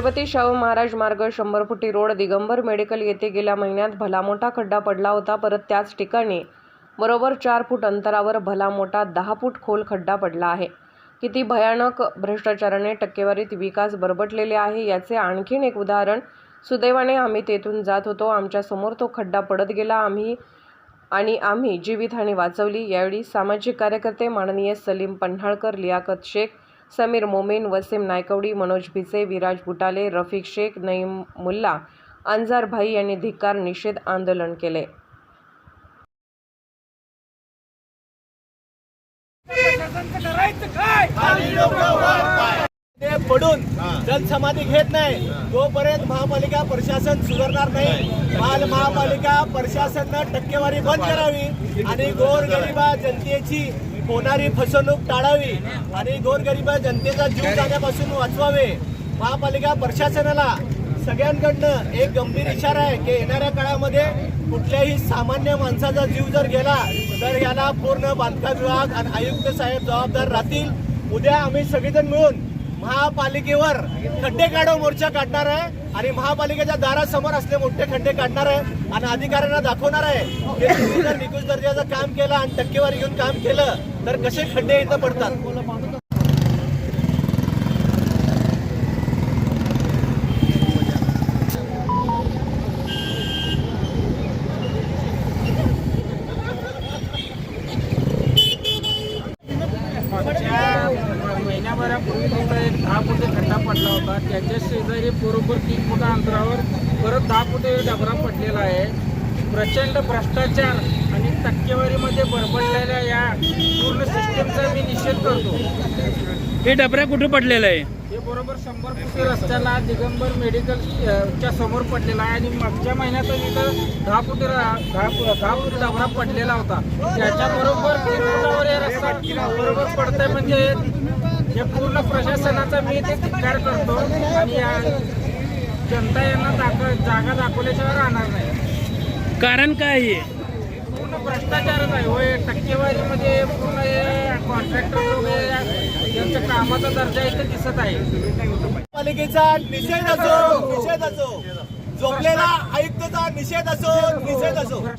छत्रपती शाहू महाराज मार्ग शंभर फुटी रोड दिगंबर मेडिकल येथे गेल्या महिन्यात भला मोठा खड्डा पडला होता. परत त्याच ठिकाणी बरोबर चार फूट अंतरावर भला मोठा दहा फूट खोल खड्डा पडला आहे. किती भयानक भ्रष्टाचाराने टक्केवारीत विकास बरबटलेले आहे याचे आणखीन एक उदाहरण सुदैवाने आम्ही तेथून जात होतो. आमच्यासमोर तो खड्डा पडत गेला. आम्ही आणि आम्ही जीवितहानी वाचवली. यावेळी सामाजिक कार्यकर्ते माननीय सलीम पन्हाळकर लियाकत शेख समीर मोमीन वसीम नायकवडी मनोज भिसे विराज बुटाले रफिक शेख नईम मुल्ला अंजार भाई यांनी धिक्कार निषेध आंदोलन केले. ते पडून जनसमाधी घेत नाही. तोपर्यंत महापालिका प्रशासन सुधारणार नाही काल महापालिका प्रशासनानं टक्केवारी बंद करावी आणि गोरगरिबा जनतेची होणारी फसवणूक टाळावी आणि गोरगरिबा जनतेचा जीव जाण्यापासून वाचवावे. महापालिका प्रशासनाला सगळ्यांकडनं एक गंभीर इशारा आहे की येणाऱ्या काळामध्ये कुठल्याही सामान्य माणसाचा जीव जर गेला तर याला पूर्ण बांधकाम विभाग आणि आयुक्त साहेब जबाबदार राहतील. उद्या आम्ही सगळेजण मिळून महापालिकेवर खड्डे काढव मोर्चा काढणार आहे आणि महापालिकेच्या दारासमोर असले मोठे खड्डे काढणार आहे आणि अधिकाऱ्यांना दाखवणार आहे की तुम्ही जर दर्जाचं काम केलं आणि टक्केवारी घेऊन काम केलं तर कसे खड्डे इथं पडतात मागच्या महिन्याभरापूर्वी तिथं एक दहा फुटे खड्डा पडला होता. त्याच्या शेजारी बरोबर तीन फुटा अंतरावर परत दहा फुटे डबरा पडलेला आहे. प्रचंड भ्रष्टाचार आणि टक्केवारीमध्ये बरबडलेल्या या पूर्ण सिस्टीमचा मी निषेध करतो. हे डबऱ्या कुठे पडलेलं आहे? हे बरोबर शंभर फुटे रस्त्याला दिगंबर मेडिकल अ, च्या समोर पडलेला आहे आणि मागच्या महिन्यात इथं दहा फुटे दहा दहा फुट डबरा पडलेला होता. त्याच्याबरोबर फुटावर हे रस्ता बरोबर पडतंय म्हणजे हे पूर्ण प्रशासनाचा मी ते धिक्कार करतो. आणि या जनता यांना दाख जागा दाखवल्याशिवाय राहणार नाही. कारण काय आहे? पूर्ण भ्रष्टाचारच आहे. होय टक्केवारीमध्ये पूर्ण कॉन्ट्रॅक्टर लोक हे- यांच्या कामाचा दर्जा इथं दिसत आहे. पालिकेचा निषेध असो निषेध असो. झोपलेला आयुक्तचा निषेध असो निषेध असो.